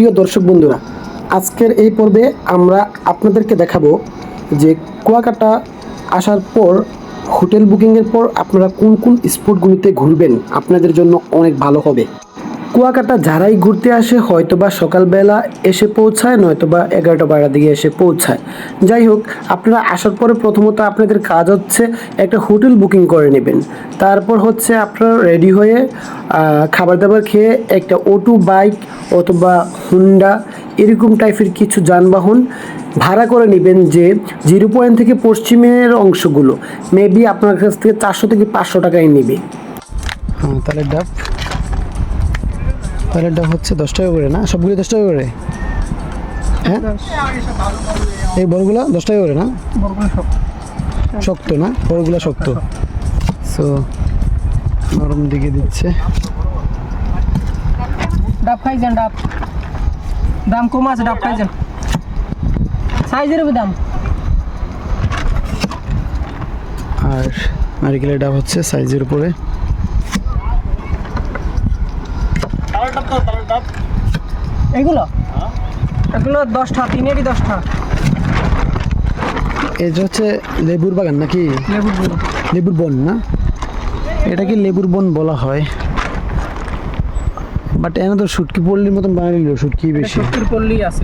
প্রিয় দর্শক বন্ধুরা, আজকের এই পর্বে আমরা আপনাদেরকে দেখাবো যে কুয়াকাটা আসার পর, হোটেল বুকিংয়ের পর আপনারা কোন কোন স্পটগুলিতে ঘুরবেন, আপনাদের জন্য অনেক ভালো হবে। কুয়াকাটা যারাই ঘুরতে আসে, হয়তোবা সকালবেলা এসে পৌঁছায়, নয়তোবা এগারোটা বারোটার দিকে এসে পৌঁছায়। যাই হোক, আপনারা আসার পরে প্রথমত আপনাদের কাজ হচ্ছে একটা হোটেল বুকিং করে নেবেন। তারপর হচ্ছে আপনারা রেডি হয়ে খাবার দাবার খেয়ে একটা অটো, বাইক অথবা হুন্ডা এরকম টাইপের কিছু যানবাহন ভাড়া করে নেবেন যে জিরো পয়েন্ট থেকে পশ্চিমের অংশগুলো। মেবি আপনার কাছ থেকে চারশো থেকে পাঁচশো টাকায় নেবে। তাহলে ডাব তাহলে ডাব হচ্ছে দশ টাকা করে না? সবগুলো দশ টাকা করে? হ্যাঁ? এই বড়গুলো দশ টাকা করে না? শক্ত। না? বড়গুলো শক্ত। সো নরম দিকে দিচ্ছে। ডাব খাইছেন ডাব। দাম কম আছে ডাব খাইছেন সাইজের দাম। আর নারিকেলের ডাব হচ্ছে সাইজের উপরে। এগুলো? এগুলো দশটা তিনেরই দশটা। এই যে হচ্ছে লেবুর বাগান নাকি? লেবুরগুলো লেবুর বন না? এটাকে লেবুর বন বলা হয়? বাট এনে তো শুটকি পল্লির মতন বানাইল শুটকি বেশি। সুটকির পল্লি গেছে।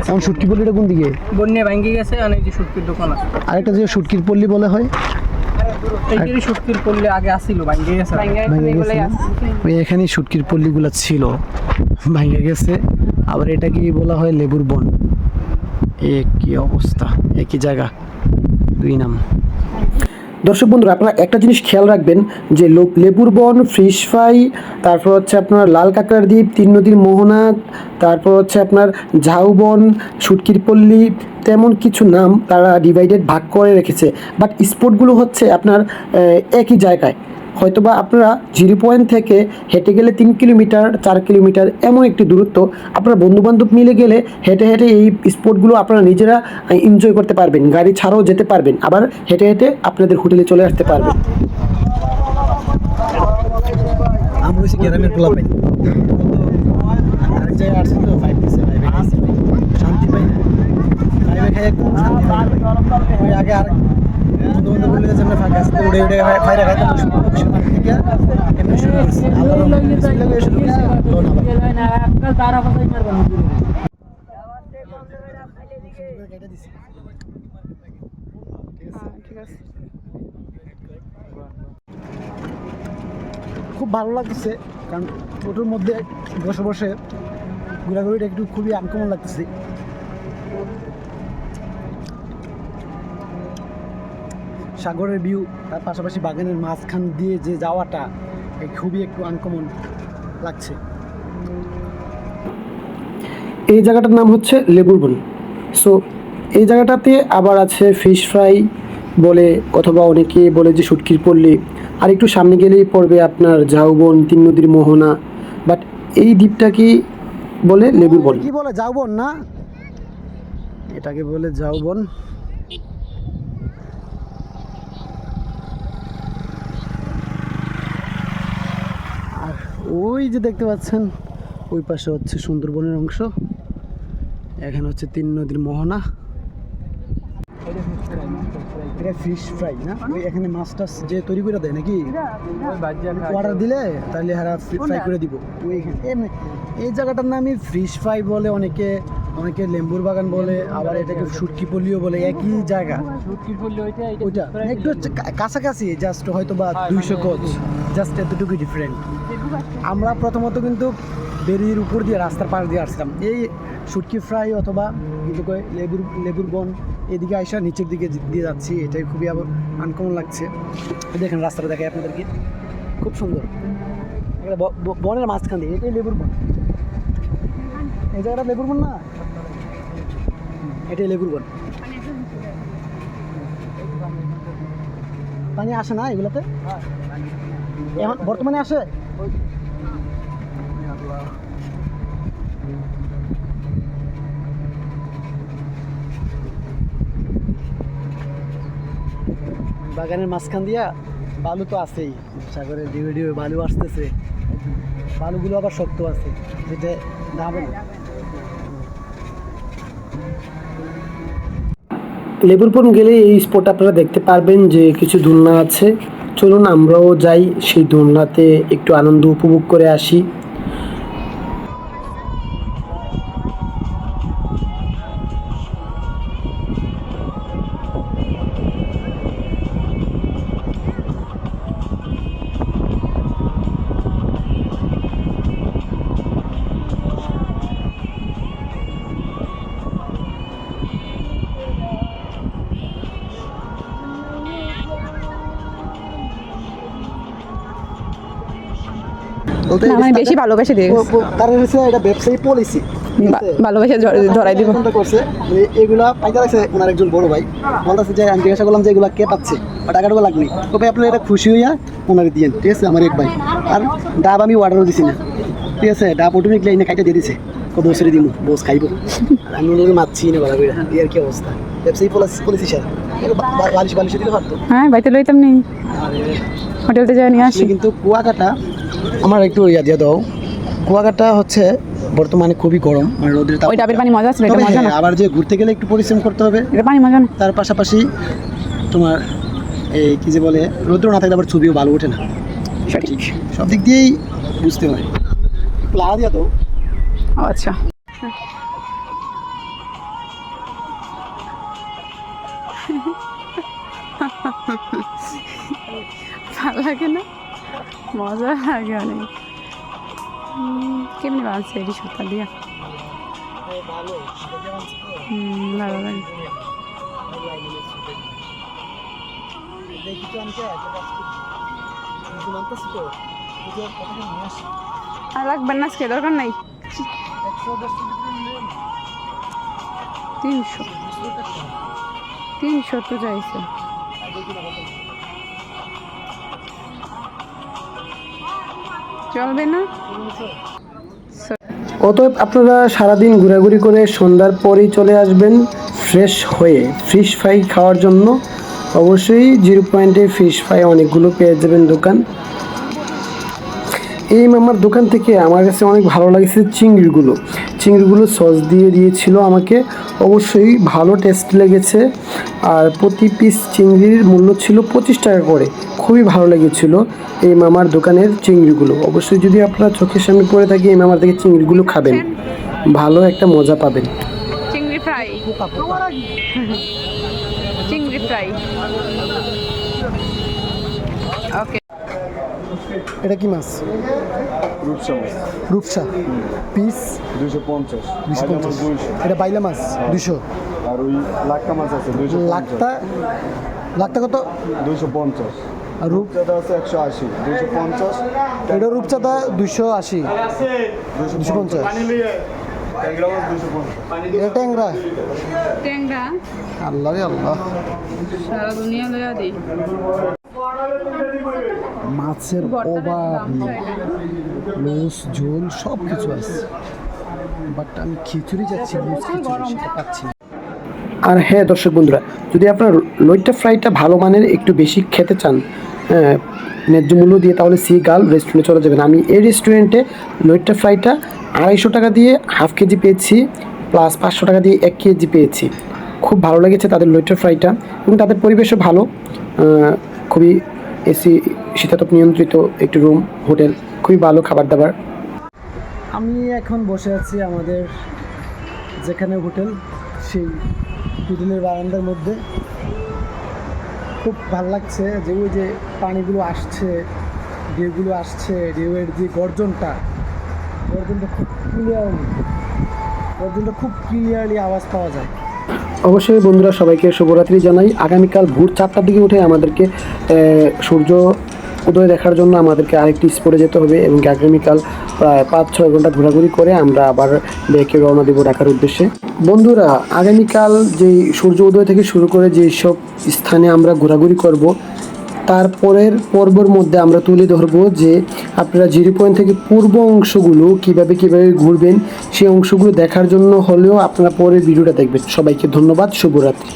এখন শুটকি পল্লিটা কোন দিকে? বন্যে ভাঙ্গি গেছে অনেক যে সুটকির দোকান আছে। আরেকটা যে শুটকির পল্লি বলা হয়? এইটারই সুটকির পল্লি আগে আসছিল ভাঙ্গি গেছে। ভেঙে গেছে না? ওই এখানেই শুটকির পল্লিগুলো ছিল। ভাঙে গেছে। আবার এটাকে বলা হয় লেবুর বন? এ কি অবস্থা? একই জায়গা? দুই নাম। দর্শক বন্ধুরা, আপনারা একটা জিনিস খেয়াল রাখবেন, যে লেবুর বন, ফিশ ফ্রাই, তারপর হচ্ছে আপনার লাল কাঁকড়ার দ্বীপ, তিন নদীর মোহনা, তারপর হচ্ছে আপনার ঝাউবন সুটকির পল্লী, তেমন কিছু নাম তারা ডিভাইডেড ভাগ করে রেখেছে। বাট স্পটগুলো হচ্ছে আপনার একই জায়গায়। হয়তোবা আপনারা জিরো পয়েন্ট থেকে হেঁটে গেলে তিন কিলোমিটার চার কিলোমিটার এমন একটি দূরত্ব আপনারা বন্ধুবান্ধব মিলে গেলে হেঁটে হেঁটে এই স্পটগুলো আপনারা নিজেরা এনজয় করতে পারবেন গাড়ি ছাড়াও যেতে পারবেন আবার হেঁটে হেঁটে আপনাদের হোটেলে চলে আসতে পারবেন। গ্রামের আরেক জায়গায় আসছি তো ফাইভ শান্তি পাই না। ফাইভে খাই একদম শান্তি পাই না ভাই ওই আগে আর বন্ধু বন্ধু বললে যে আমরা ফাঁকা আসতে উড়ে উড়ে ফাইরে খাইতাম শুরু থেকে এমনি শুরু করছি। আবার শুরু করছি। লোন আবার কেটে দিছি ঠিক আছে খুব ভালো লাগতেছে কারণ টোটোর মধ্যে বসে বসে ঘোরাঘুরিটা একটু খুবই আনকমন লাগতেছে। সাগরের ভিউ, তার পাশাপাশি বাগানের মাঝখান দিয়ে যে যাওয়াটা খুবই একটু আনকমন লাগছে। এই জায়গাটার নাম হচ্ছে লেবুর বন। সো এই জায়গাটাতে আবার আছে ফিশ ফ্রাই বলে, অথবা অনেকে বলে যে শুটকির পল্লী। আর একটু সামনে গেলেই পড়বে আপনার ঝাউবন তিন নদীর মোহনা। বাট এই দ্বীপটা কি বলে লেবুর বন? কি বলে যাওবন না? এটাকে বলে যাওবন আর ওই যে দেখতে পাচ্ছেন ওই পাশে হচ্ছে সুন্দরবনের অংশ এখানে হচ্ছে তিন নদীর মোহনা। এটা ফিশ ফ্রাই না? এখানে মাছ টাছ যে তৈরি করে দেয় নাকি? অর্ডার দিলে তাহলে হারা ফ্রাই করে দিব। এই জায়গাটার নামই ফিশ ফ্রাই বলে অনেকে অনেকে লেম্বুর বাগান বলে আবার এটাকে সুটকি পল্লিও বলে একই জায়গা। ওইটা একটু কাছাকাছি জাস্ট হয়তো বা দুইশো কোচ জাস্ট এতটুকুই ডিফারেন্ট আমরা প্রথমত কিন্তু বেরির উপর দিয়ে, রাস্তার পাশ দিয়ে আসতাম এই শুটকি ফ্রাই অথবা কিন্তু লেবুর লেবুর বন এদিকে আইসা নিচের দিকে দিয়ে যাচ্ছি। এটাই খুবই আবার আনকমন লাগছে। দেখেন রাস্তাটা দেখাই আপনাদেরকে। খুব সুন্দর। বনের মাঝখান দিয়ে, এটাই লেবুর বন। এই জায়গাটা লেবুর বন না? এটাই লেবুর বন। পানি আসে না এগুলোতে? এখন বর্তমানে আসে? বাগানের মাঝখান দিয়া বালু তো আছেই। সাগরে ডিবে ডিবে বালু আসতেছে। বালুগুলো আবার শক্ত আছে, যেটা ডাবে না। লেবুরপন গেলে এই স্পট আপনারা দেখতে পারবেন যে কিছু দোলনা আছে। চলুন আমরাও যাই সেই দোলনাতে একটু আনন্দ উপভোগ করে আসি। বলতে না, আমি বেশি ভালোবেসে দিয়ে। কারণ হচ্ছে এটা ব্যবসায়ী পলিসি ভালোবেসে ধরাই দিব। করছে। মানে এগুলা পাইতে লাগছে ওনার একজন বড় ভাই। বলতেছে যে আমি জিজ্ঞাসা করলাম যে এগুলা কে পাচ্ছে? বা টাকাটুকু লাগবে? তো ভাই আপনার এটা খুশি হইয়া ওনারে দিয়েন ঠিক আছে? আমার এক ভাই। আর ডাব আমি অর্ডারও দিছি না ঠিক আছে? ডাব অটোমেটিকলি এনে খাইতে দিয়ে দিছে। কত বছরে দিব বস খাইব। আমি ওনাকে মারছি না বলা করে এই কি অবস্থা? ব্যবসায়ী পলিসি পলিসি স্যার বালিশ বালিশ দিতে পারতো। হ্যাঁ বাড়িতে লইতাম নেই হোটেলতে যাই নিয়ে আসি। কিন্তু কুয়াকাটা আমার একটু ইয়া দিয়ে দাও। কুয়াকাটা হচ্ছে বর্তমানে খুবই গরম মানে রোদের তাপ ওই ডাবের পানি মজা আছে এটা মজা হ্যাঁ, না? আবার যে ঘুরতে গেলে একটু পরিশ্রম করতে হবে। এটা পানি মজা না? তার পাশাপাশি তোমার এই কি যে বলে রৌদ্র না থাকলে আবার ছবিও ভালো ওঠে না। সঠিক। সব দিক দিয়েই বুঝতে হয়। প্লা দিয়া তো ও আচ্ছা। ভালো লাগে না? মজা লাগে অনেক কেমনি বানছে এটি সুতা দিয়া? ভালো লাগে। আর লাগবে না আজকে, দরকার নাই। তিনশো। তিনশো তো চাইছে। চলবে না। অতএব আপনারা সারাদিন ঘোরাঘুরি করে সন্ধ্যার পরেই চলে আসবেন ফ্রেশ হয়ে। ফিশ ফ্রাই খাওয়ার জন্য অবশ্যই জিরো পয়েন্টে ফিশ ফ্রাই অনেকগুলো পেয়ে যাবেন দোকান। এই মামার দোকান থেকে আমার কাছে অনেক ভালো লাগছে চিংড়িগুলো। চিংড়িগুলো সস দিয়ে দিয়েছিল আমাকে। অবশ্যই ভালো টেস্ট লেগেছে। আর প্রতি পিস চিংড়ির মূল্য ছিল পঁচিশ টাকা করে। খুবই ভালো লেগেছিল এই মামার দোকানের চিংড়িগুলো। অবশ্যই যদি আপনারা চোখের সামনে পড়ে থাকে এই মামার থেকে চিংড়িগুলো খাবেন। ভালো একটা মজা পাবেন। চিংড়ি ফ্রাই। চিংড়ি ফ্রাই। এটা কি মাছ? রূপসা মাছ। রূপসা। পিস? দুশো পঞ্চাশ। এটা বাইলা মাছ? দুশো আর ওই লাক্কা মাছ আছে দুইশো লাখটা লাখটা কত? দুইশো পঞ্চাশ। আর রূপ? রূপচাঁদা আছে একশো আশি। দুইশো পঞ্চাশ। এটা রূপচাঁদা দুশো আশি। দুশো পঞ্চাশ। ট্যাংরা ট্যাংরা? ট্যাংরা। আল্লাহ আল্লাহ। সারা দুনিয়া লয়া দিই মাছের অভাব নেই লুস ঝোল সব কিছু আছে। বাট আমি খিচুড়ি যাচ্ছি লুস খিচুড়ি সেটা পাচ্ছি আর হ্যাঁ দর্শক বন্ধুরা যদি আপনার লইট্টা ফ্রাইটা ভালো মানের একটু বেশি খেতে চান হ্যাঁ, ন্যায্য মূল্য দিয়ে তাহলে সি গাল রেস্টুরেন্টে চলে যাবেন। আমি এই রেস্টুরেন্টে লইট্টা ফ্রাইটা আড়াইশো টাকা দিয়ে হাফ কেজি পেয়েছি প্লাস পাঁচশো টাকা দিয়ে এক কেজি পেয়েছি। খুব ভালো লেগেছে তাদের লইট্টা ফ্রাইটা এবং তাদের পরিবেশও ভালো। খুবই এসি শীতাতপ নিয়ন্ত্রিত একটি রুম, হোটেল, খুবই ভালো খাবার দাবার আমি এখন বসে আছি আমাদের যেখানে হোটেল, সেই হোটেলের বারান্দার মধ্যে। খুব ভালো লাগছে যে ওই যে পানিগুলো আসছে, ঢেউগুলো আসছে, ঢেউয়ের যে গর্জনটা গর্জনটা খুব ক্লিয়ারলি গর্জনটা খুব ক্লিয়ারলি আওয়াজ পাওয়া যায়। অবশ্যই বন্ধুরা, সবাইকে শুভরাত্রি জানাই। আগামীকাল ভোর চারটার দিকে উঠে আমাদেরকে সূর্য উদয় দেখার জন্য আমাদেরকে আরেকটি স্পোরে যেতে হবে এবং আগামীকাল প্রায় পাঁচ ছয় ঘণ্টা ঘোরাঘুরি করে আমরা আবার ব্যাকে রওনা দেবো ঢাকার উদ্দেশ্যে। বন্ধুরা, আগামীকাল যেই সূর্য উদয় থেকে শুরু করে যেই সব স্থানে আমরা ঘোরাঘুরি করব তারপরের পর্বর মধ্যে আমরা তুলে ধরব যে আপনারা জিরো পয়েন্ট থেকে পূর্ব অংশগুলো কীভাবে কীভাবে ঘুরবেন, সেই অংশগুলো দেখার জন্য হলেও আপনারা পরের ভিডিওটা দেখবেন। সবাইকে ধন্যবাদ, শুভরাত্রি।